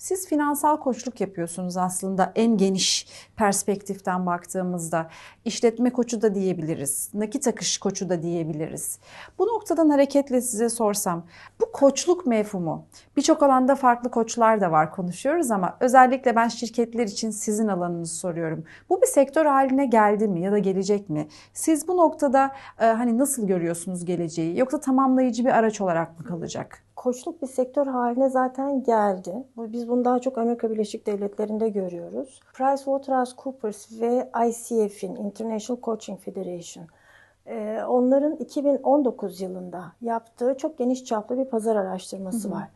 Siz finansal koçluk yapıyorsunuz aslında en geniş perspektiften baktığımızda. İşletme koçu da diyebiliriz, nakit akış koçu da diyebiliriz. Bu noktadan hareketle size sorsam, bu koçluk mefhumu, birçok alanda farklı koçlar da var konuşuyoruz ama özellikle ben şirketler için sizin alanınızı soruyorum. Bu bir sektör haline geldi mi ya da gelecek mi? Siz bu noktada e, hani nasıl görüyorsunuz geleceği yoksa tamamlayıcı bir araç olarak mı kalacak? Koçluk bir sektör haline zaten geldi. Biz bunu daha çok Amerika Birleşik Devletleri'nde görüyoruz. PricewaterhouseCoopers ve ICF'in, International Coaching Federation, e, onların 2019 yılında yaptığı çok geniş çaplı bir pazar araştırması hı hı. var.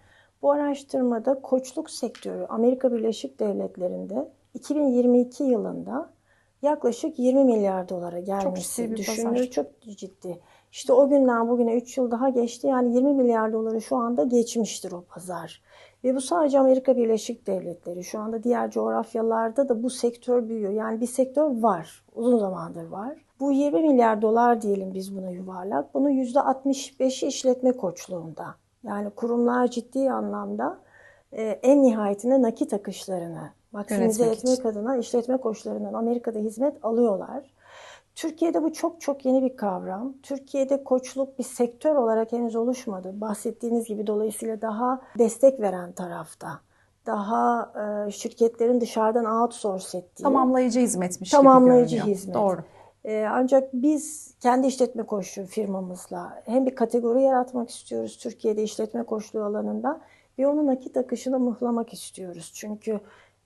Bu araştırmada koçluk sektörü Amerika Birleşik Devletleri'nde 2022 yılında yaklaşık 20 milyar dolara gelmesi düşünülür. Çok ciddi. İşte o günden bugüne 3 yıl daha geçti. Yani 20 milyar doları şu anda geçmiştir o pazar. Ve bu sadece Amerika Birleşik Devletleri. Şu anda diğer coğrafyalarda da bu sektör büyüyor. Yani bir sektör var. Uzun zamandır var. Bu 20 milyar dolar diyelim biz buna yuvarlak. Bunun %65'i işletme koçluğunda. Yani kurumlar ciddi anlamda e, en nihayetinde nakit akışlarını maksimize etmek için. adına işletme koçlarından Amerika'da hizmet alıyorlar. Türkiye'de bu çok çok yeni bir kavram. Türkiye'de koçluk bir sektör olarak henüz oluşmadı. Bahsettiğiniz gibi dolayısıyla daha destek veren tarafta. Daha e, şirketlerin dışarıdan outsource ettiği. Tamamlayıcı hizmetmiş tamamlayıcı gibi hizmet. Doğru. E, ancak biz kendi işletme koçluğu firmamızla hem bir kategori yaratmak istiyoruz Türkiye'de işletme koçluğu alanında ve onun nakit akışını mıhlamak istiyoruz. Çünkü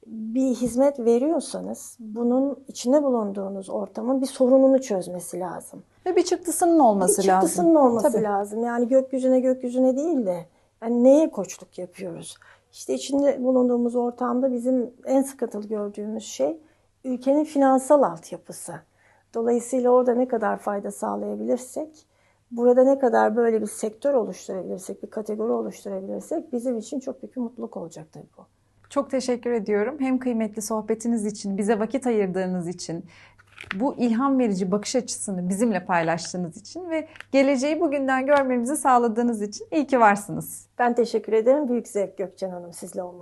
bir hizmet veriyorsanız bunun içinde bulunduğunuz ortamın bir sorununu çözmesi lazım. Ve bir çıktısının olması bir lazım. Bir çıktısının olması Tabii. lazım. Yani gökyüzüne gökyüzüne değil de yani neye koçluk yapıyoruz? İşte içinde bulunduğumuz ortamda bizim en sıkıntılı gördüğümüz şey ülkenin finansal altyapısı. Dolayısıyla orada ne kadar fayda sağlayabilirsek, burada ne kadar böyle bir sektör oluşturabilirsek, bir kategori oluşturabilirsek bizim için çok büyük bir mutluluk olacak tabii bu. Çok teşekkür ediyorum. Hem kıymetli sohbetiniz için, bize vakit ayırdığınız için, bu ilham verici bakış açısını bizimle paylaştığınız için ve geleceği bugünden görmemizi sağladığınız için iyi ki varsınız. Ben teşekkür ederim. Büyük zevk Gökçen Hanım sizle olmak.